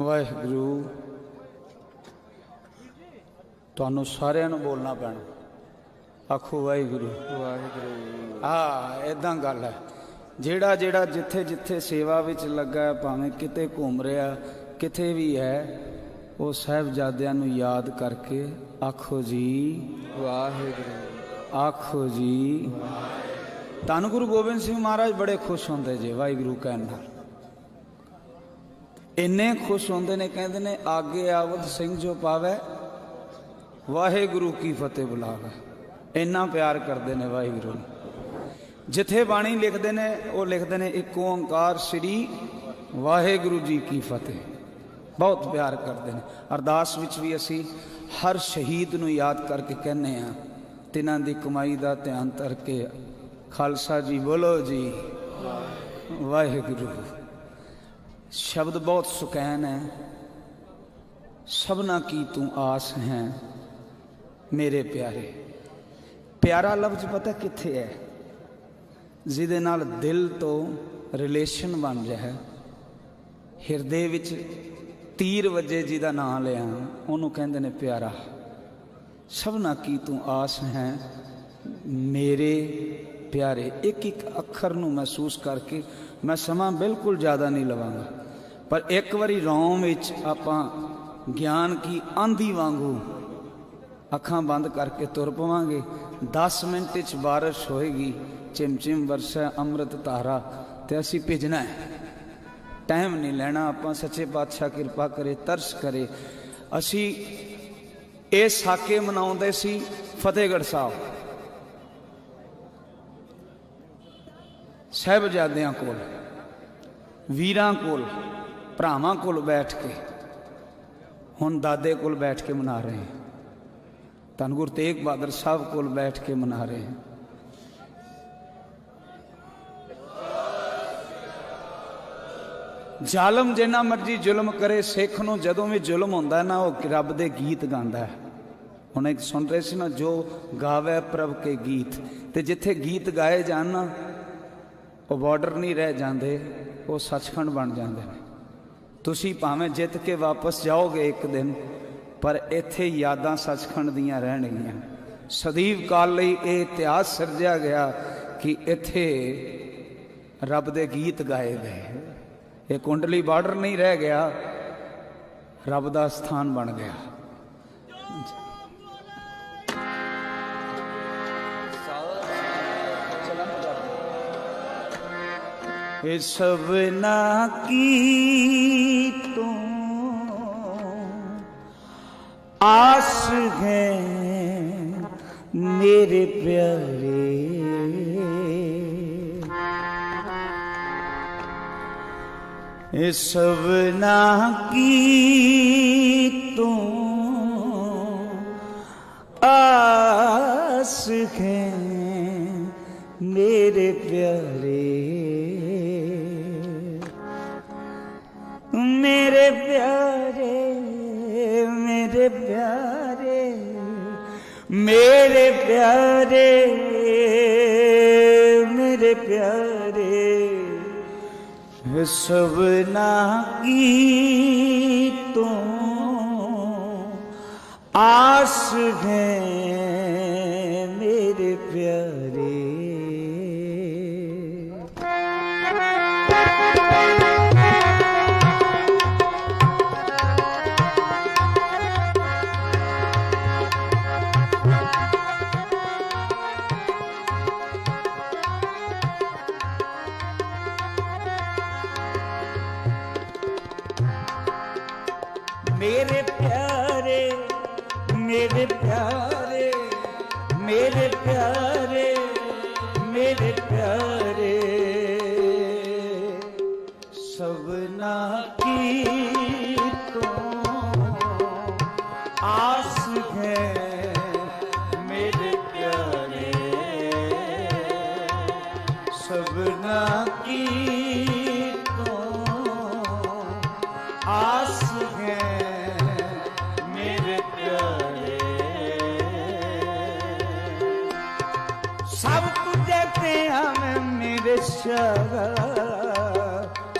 ਵਾਹਿਗੁਰੂ ਤੁਹਾਨੂੰ ਸਾਰਿਆਂ ਨੂੰ ਬੋਲਣਾ ਪੈਣਾ। ਆਖੋ ਵਾਹਿਗੁਰੂ। ਵਾਹਿਗੁਰੂ। ਆ ਇਦਾਂ ਗੱਲ ਹੈ। ਜਿਹੜਾ ਜਿਹੜਾ ਜਿੱਥੇ ਜਿੱਥੇ ਸੇਵਾ ਵਿੱਚ ਲੱਗਾ ਭਾਵੇਂ ਕਿਤੇ ਘੁੰਮ ਰਿਹਾ ਕਿਤੇ ਵੀ ਹੈ ਉਹ ਸਾਹਿਬਜ਼ਾਦਿਆਂ ਨੂੰ ਯਾਦ ਕਰਕੇ ਆਖੋ ਜੀ। ਵਾਹਿਗੁਰੂ। ਆਖੋ ਜੀ। ਧੰਨ ਗੁਰੂ ਗੋਬਿੰਦ ਸਿੰਘ ਮਹਾਰਾਜ ਬੜੇ ਖੁਸ਼ ਹੁੰਦੇ ਜੇ ਵਾਹਿਗੁਰੂ ਕਹਿਣ ਨਾਲ। ਇੰਨੇ ਖੁਸ਼ ਹੁੰਦੇ ਨੇ, ਕਹਿੰਦੇ ਨੇ, ਆਗੇ ਆਵਤ ਸਿੰਘ ਜੋ ਪਾਵੇ, ਵਾਹਿਗੁਰੂ ਕੀ ਫਤਿਹ ਬੁਲਾਵੇ। ਇੰਨਾ ਪਿਆਰ ਕਰਦੇ ਨੇ ਵਾਹਿਗੁਰੂ ਨੂੰ। ਜਿੱਥੇ ਬਾਣੀ ਲਿਖਦੇ ਨੇ, ਉਹ ਲਿਖਦੇ ਨੇ, ਇੱਕ ਓੰਕਾਰ ਸ੍ਰੀ ਵਾਹਿਗੁਰੂ ਜੀ ਕੀ ਫਤਿਹ। ਬਹੁਤ ਪਿਆਰ ਕਰਦੇ ਨੇ। ਅਰਦਾਸ ਵਿੱਚ ਵੀ ਅਸੀਂ ਹਰ ਸ਼ਹੀਦ ਨੂੰ ਯਾਦ ਕਰਕੇ ਕਹਿੰਨੇ ਆ ਤਿਨਾਂ ਦੀ ਕਮਾਈ ਦਾ ਧਿਆਨ ਧਰ ਕੇ, ਖਾਲਸਾ ਜੀ ਬੋਲੋ ਜੀ, ਵਾਹਿਗੁਰੂ। ਸ਼ਬਦ ਬਹੁਤ ਸੁਕੈਨ ਹੈ। ਸਭਨਾ ਕੀ ਤੂੰ ਆਸ ਹੈ ਮੇਰੇ ਪਿਆਰੇ। ਪਿਆਰਾ ਲਫ਼ਜ਼ ਪਤਾ ਕਿੱਥੇ ਹੈ? ਜਿਹਦੇ ਨਾਲ ਦਿਲ ਤੋਂ ਰਿਲੇਸ਼ਨ ਬਣ ਜਾਏ। ਹਿਰਦੇ ਵਿੱਚ ਤੀਰ ਵੱਜੇ ਜਿਹਦਾ ਨਾਮ ਲਿਆ, ਉਹਨੂੰ ਕਹਿੰਦੇ ਨੇ ਪਿਆਰਾ। ਸਭਨਾ ਕੀ ਤੂੰ ਆਸ ਹੈ ਮੇਰੇ ਪਿਆਰੇ, ਇੱਕ ਇੱਕ ਅੱਖਰ ਨੂੰ ਮਹਿਸੂਸ ਕਰਕੇ ਮੈਂ ਸਮਾਂ ਬਿਲਕੁਲ ਜ਼ਿਆਦਾ ਨਹੀਂ ਲਵਾਂਗਾ। ਪਰ ਇੱਕ ਵਾਰੀ ਰੌਮ ਵਿੱਚ ਆਪਾਂ ਗਿਆਨ ਕੀ ਆਂਧੀ ਵਾਂਗੂ ਅੱਖਾਂ ਬੰਦ ਕਰਕੇ ਤੁਰ ਪਵਾਂਗੇ 10 ਮਿੰਟ ਵਿੱਚ ਬਾਰਿਸ਼ ਹੋਏਗੀ, ਚਿਮਚਿਮ ਵਰਸ਼ਾ ਅੰਮ੍ਰਿਤ ਧਾਰਾ ਤੇ ਅਸੀਂ ਭਿਜਣਾ ਹੈ। ਟਾਈਮ ਨਹੀਂ ਲੈਣਾ, ਆਪਾਂ ਸੱਚੇ ਪਾਤਸ਼ਾਹ ਕਿਰਪਾ ਕਰੇ, ਤਰਸ ਕਰੇ। ਅਸੀਂ ਇਹ ਸਾਕੇ ਮਨਾਉਂਦੇ ਸੀ ਫਤਿਹਗੜ੍ਹ ਸਾਹਿਬ। ਸਹਿਬਜ਼ਾਦਿਆਂ ਕੋਲ, ਵੀਰਾਂ ਕੋਲ, ਭਰਾਵਾਂ ਕੋਲ ਬੈਠ ਕੇ, ਹੁਣ ਦਾਦੇ ਕੋਲ ਬੈਠ ਕੇ ਮਨਾ ਰਹੇ ਹਾਂ। ਧੰਨ ਗੁਰੂ ਤੇਗ ਬਹਾਦਰ ਸਾਹਿਬ ਕੋਲ ਬੈਠ ਕੇ ਮਨਾ ਰਹੇ ਹਾਂ। ਜ਼ਾਲਮ ਜਿੰਨਾ ਮਰਜ਼ੀ ਜ਼ੁਲਮ ਕਰੇ, ਸਿੱਖ ਨੂੰ ਜਦੋਂ ਵੀ ਜ਼ੁਲਮ ਹੁੰਦਾ ਨਾ, ਉਹ ਰੱਬ ਦੇ ਗੀਤ ਗਾਉਂਦਾ ਹੈ। ਹੁਣ ਇੱਕ ਸੁਣ ਰਹੇ ਸੀ ਨਾ, ਜੋ ਗਾਵੇ ਪ੍ਰਭ ਕੇ ਗੀਤ, ਤੇ ਜਿੱਥੇ ਗੀਤ ਗਾਏ ਜਾਣ ਨਾ ਉਹ ਬਾਰਡਰ ਨਹੀਂ ਰਹਿ ਜਾਂਦੇ, ਉਹ ਸੱਚਖੰਡ ਬਣ ਜਾਂਦੇ ਨੇ। ਤੁਸੀਂ ਭਾਵੇਂ ਜਿੱਤ ਕੇ ਵਾਪਸ ਜਾਓਗੇ ਇੱਕ ਦਿਨ, ਪਰ ਇੱਥੇ ਯਾਦਾਂ ਸੱਚਖੰਡ ਦੀਆਂ ਰਹਿਣਗੀਆਂ। ਸਦੀਵ ਕਾਲ ਲਈ ਇਹ ਇਤਿਹਾਸ ਸਿਰਜਿਆ ਗਿਆ ਕਿ ਇੱਥੇ ਰੱਬ ਦੇ ਗੀਤ ਗਾਏ ਗਏ। ਇਹ ਕੁੰਡਲੀ ਬਾਰਡਰ ਨਹੀਂ ਰਹਿ ਗਿਆ, ਰੱਬ ਦਾ ਸਥਾਨ ਬਣ ਗਿਆ। ਇਹ ਸਭਨਾ ਕੀ ਤੂੰ ਆਸ ਹੈ ਮੇਰੇ ਪਿਆਰੇ। ਇਹ ਸਭਨਾ ਕੀ ਤੂੰ ਆਸ ਹੈ ਮੇਰੇ ਪਿਆਰੇ। ਮੇਰੇ ਪਿਆਰੇ ਮੇਰੇ ਪਿਆਰੇ ਮੇਰੇ ਪਿਆਰੇ ਮੇਰੇ ਪਿਆਰੇ। ਸਭਨਾ ਕੀ ਤੂੰ ਆਸ ਹੈ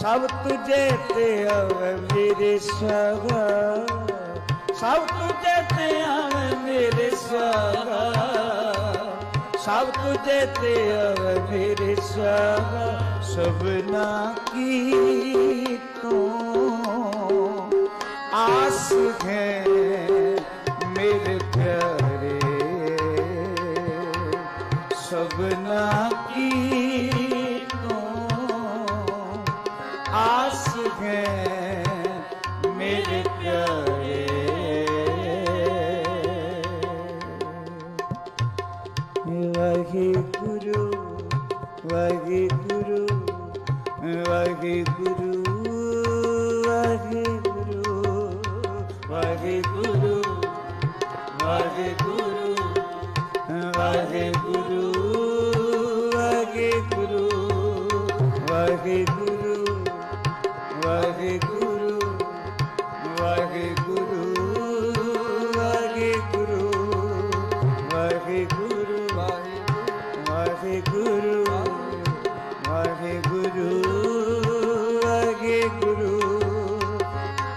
ਸਭ ਤੁਝੇ ਤੇ ਹਮ ਮੇਰੇ ਸ਼ਾਹ ਤੇ ਆਵੇ ਮੇਰੇ ਸਗਾ ਸਭ ਤੁਝੇ ਤੇ ਆਵੇ ਮੇਰੇ ਸਗਾ ਸਭ ਤੁਝੇ ਤੇ ਆਵੇ ਮੇਰੇ ਸਗਾ ਸਭਨਾ ਕੀ ਤੂੰ? ਆਸ ਹੈ ਆਸ ਹੈ ਮੇਰੇ ਪਿਆਰੇ ਵਾਹਿਗੁਰੂ ਵਾਹਿਗੁਰੂ ਵਾਹਿਗੁਰੂ।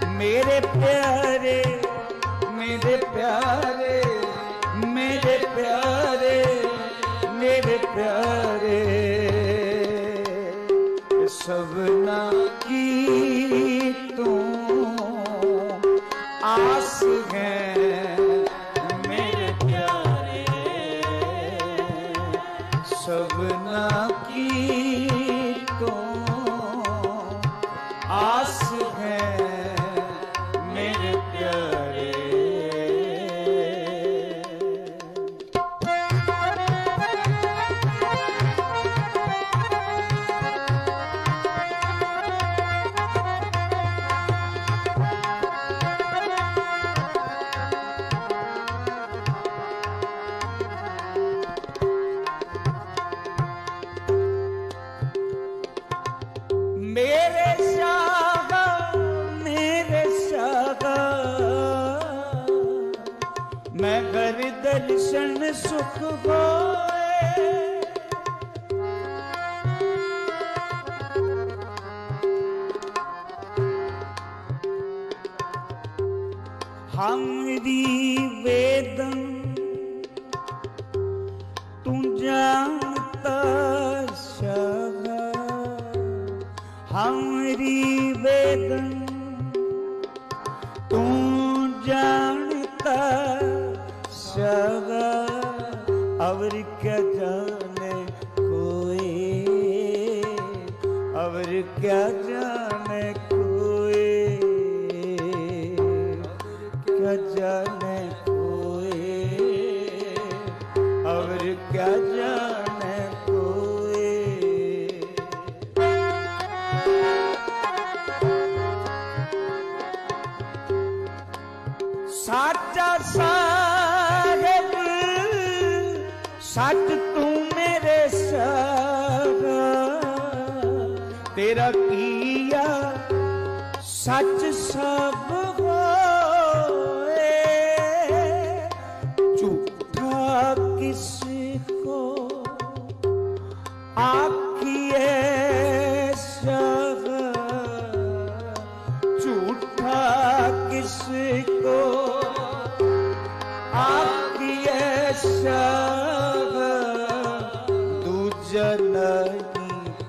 ਮੇਰੇ ਪਿਆਰੇ ਮੇਰੇ ਪਿਆਰੇ ਹਮਰੀ ਵੇਦੰ ਤੂੰ ਜਾਣਤਾ ਸ਼ਗ ਹਮਰੀ ਵੇਦੰ ਤੂੰ ਜਾਣਤਾ ਸ਼ਗ ਅਵਰ ਕਿਆ ਜਾਣੇ ਕੋਈ। ਅਵਰ ਕਿਆ ਸੱਚ ਤੂੰ ਮੇਰੇ ਸਗਾ ਤੇਰਾ ਕੀਆ ਸੱਚ ਸਭ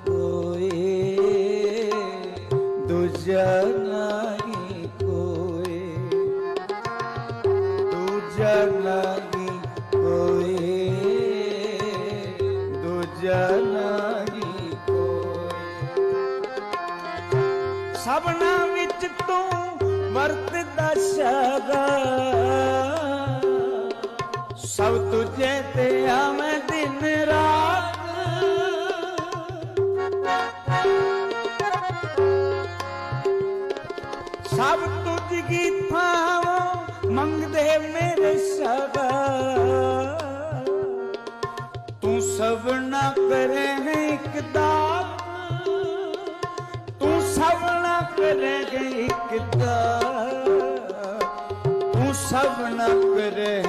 ਕੋਏ ਦੂਜਾ ਨਹੀਂ ਕੋਏ ਵਿੱਚ ਤੂੰ ਵਰਤਦਾ ਸ਼ਗਾ ਸਭ ਤੁਝੇ ਤੇ ਆਵੇ ਗੀਤਾਂ ਮੰਗਦੇ ਮੇਰੇ ਸਦਾ ਤੂੰ ਸਵਣਾ ਕਰੇ ਇੱਕ ਦਾਨ ਤੂੰ ਸਭ ਕਰੇ ਇੱਕ ਦਾਨ ਤੂੰ ਸਵਣਾ ਕਰੇ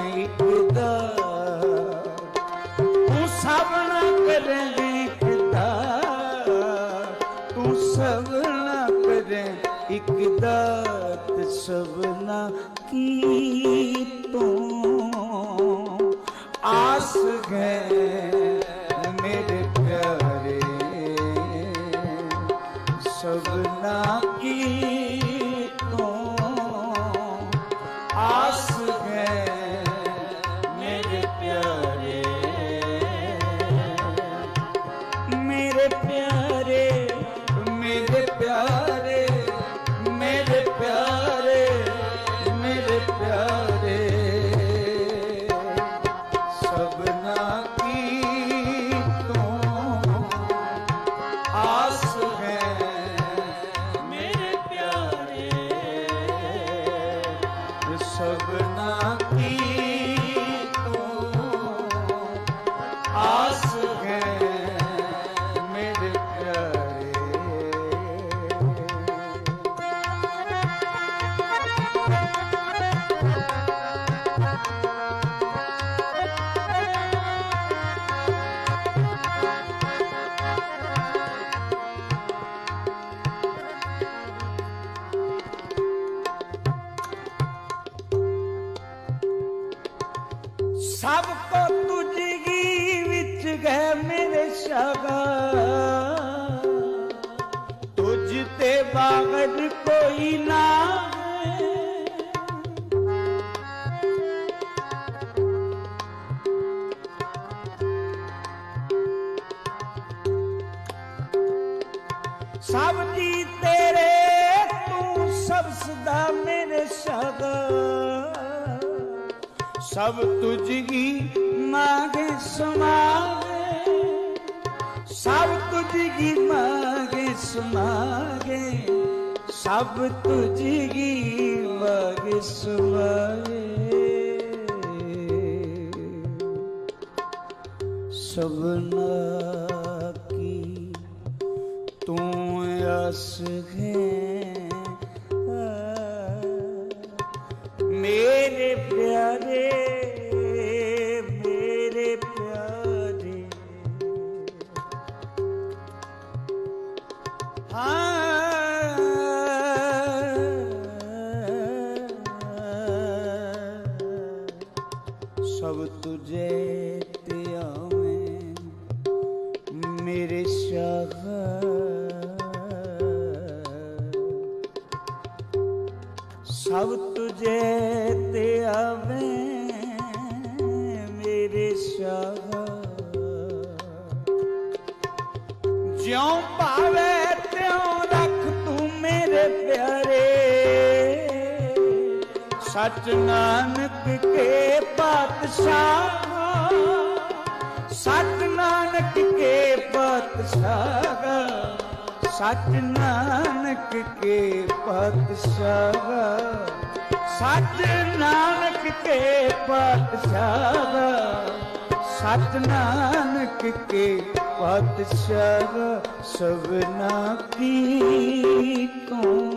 ਸਭ ਜੀ ਤੇਰੇ, ਤੂੰ ਸਭ ਸਦਾ ਮੇਰੇ ਸਭ ਸਭ ਤੁਝ ਹੀ ਮਾਗੇ ਸਮਾਗੇ। ਸਭ ਤੁਝ ਹੀ ਮਾਗੇ ਸਮਾਗੇ। ਸਭ ਤੁਝ ਹੀ ਮਾਗੇ ਸਮਾਗੇ। ਸਭਨਾ पास है ਪਿਆਰੇ, ਸਚ ਨਾਨਕ ਕੇ ਪਾਤਸ਼ਾਹ, ਸਚ ਨਾਨਕ ਕੇ ਪਾਤਸ਼ਾਹ, ਸਚ ਨਾਨਕ ਕੇ ਪਾਤਸ਼ਾਹ, ਸਚ ਨਾਨਕ ਕੇ ਪਾਤਸ਼ਾਹ ਸਤ ਨਾਨਕ ਕੇ ਪਾਤਸ਼ਾਹ, ਸਭਨਾ ਕੀ ਤੂੰ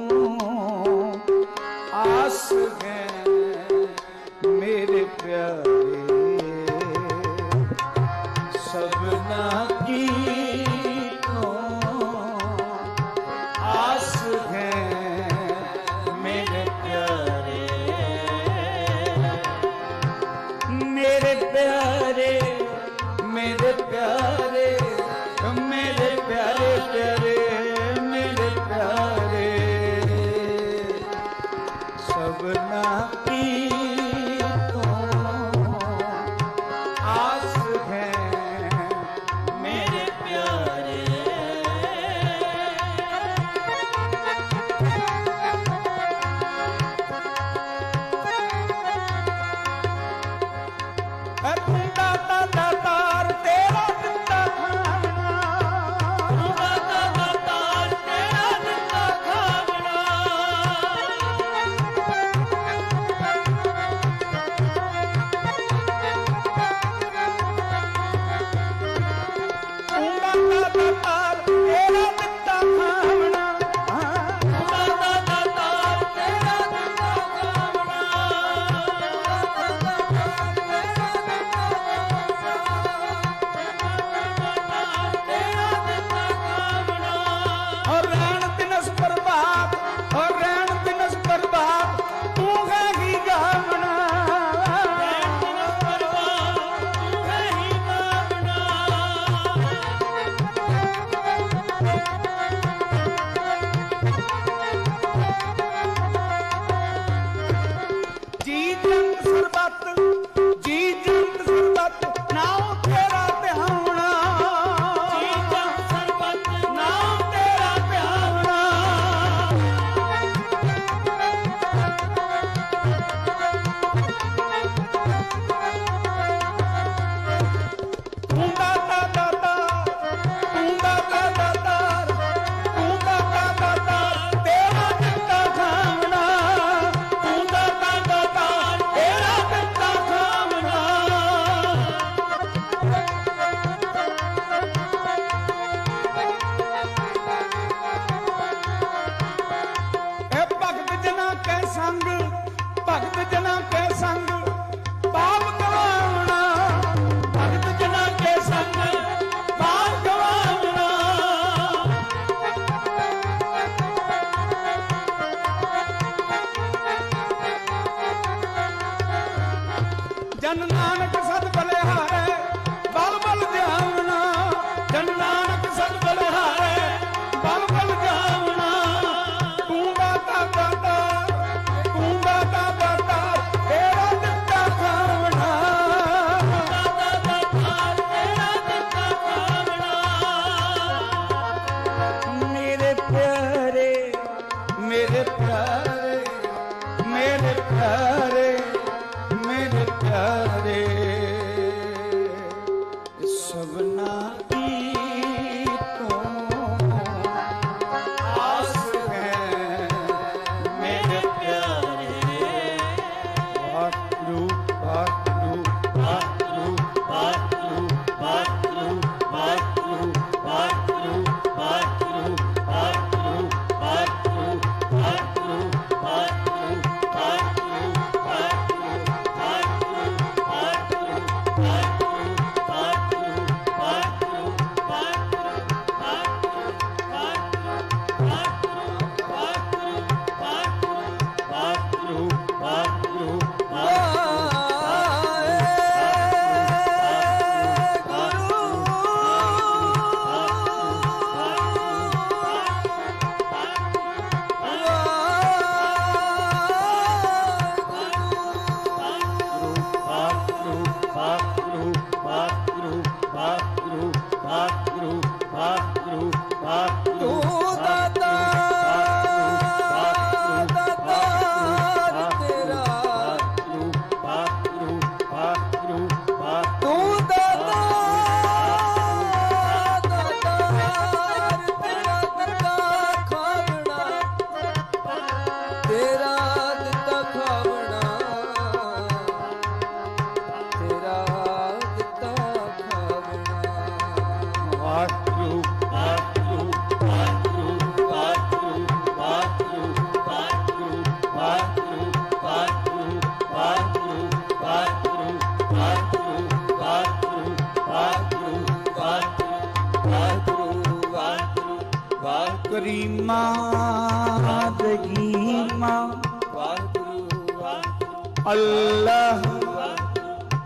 ਅੱਲਾਹ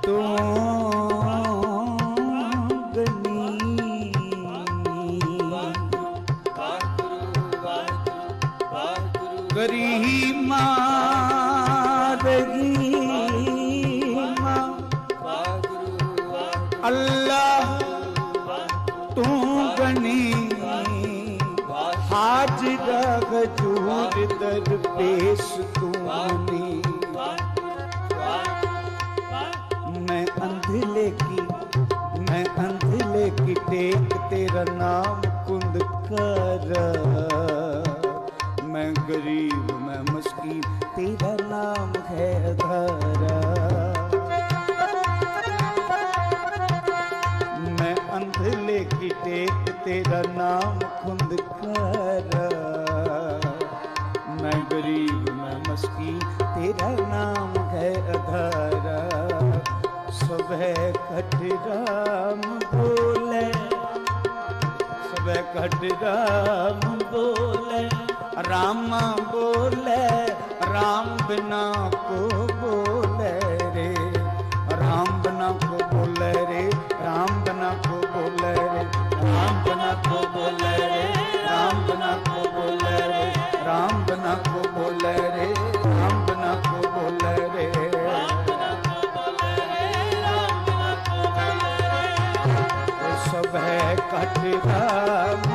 ਤੂੰ ਗਨੀ ਕਰੀਮਾ ਰਹੀਮਾ ਅੱਲਾਹ ਤੂੰ ਗਨੀ ਹਾਜ਼ਰ ਗਜੂਰ ਦਰ ਪੇਸ਼ ਤੂੰ ਨੀ ਟੇਕ ਤੇਰਾ ਨਾਮ ਕੁੰਦ ਕਰ। ਮੈਂ ਗਰੀਬ, ਮੈਂ ਮਸਕੀਨ, ਤੇਰਾ ਨਾਮ ਹੈ ਧਾਰਾ। ਮੈਂ ਅੰਧ ਕੀ ਟੇਕ ਤੇਰਾ ਨਾਮ ਕੁੰਦ ਕਰ। ਮੈਂ ਗਰੀਬ, ਮੈਂ ਮਸਕੀਨ, ਤੇਰਾ ਨਾਮ ਹੈ ਅਧਾਰਾ ਸਭੇ ਘਟ ਬੋਲ। ਹੋਵੇ ਘਟਦਾ ਬੋਲੇ। ਰਾਮ ਬੋਲੇ, ਰਾਮ ਬਿਨਾ ਕੋ ਬੋਲੇ ਰੇ। ਰਾਮ ਬਿਨਾ ਕੋ ਬੋਲੇ ਰੇ, ਰਾਮ ਬਿਨਾ ਕੋ ਬੋਲੇ ਰੇ। ਰਾਮ ਬਿਨਾ ਕੋ ਬੋਲੇ ਰੇ, ਰਾਮ ਬਿਨਾ ਕੋ ਬੋਲੇ ਰੇ, ਰਾਮ ਬਿਨਾ ਕੋ ਬੋਲੇ রাখতাম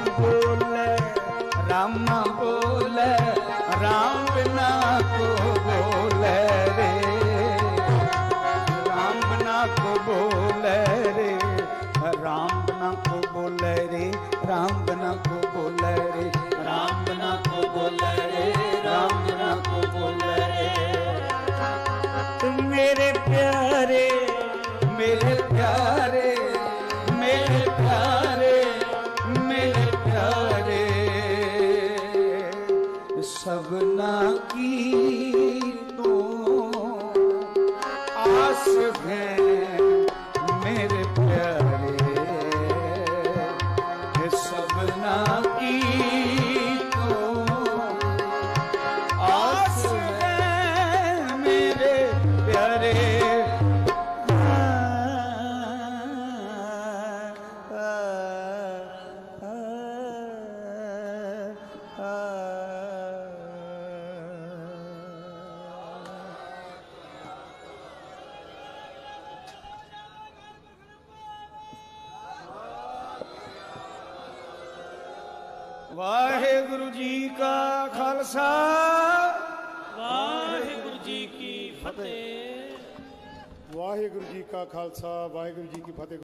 ਜੀ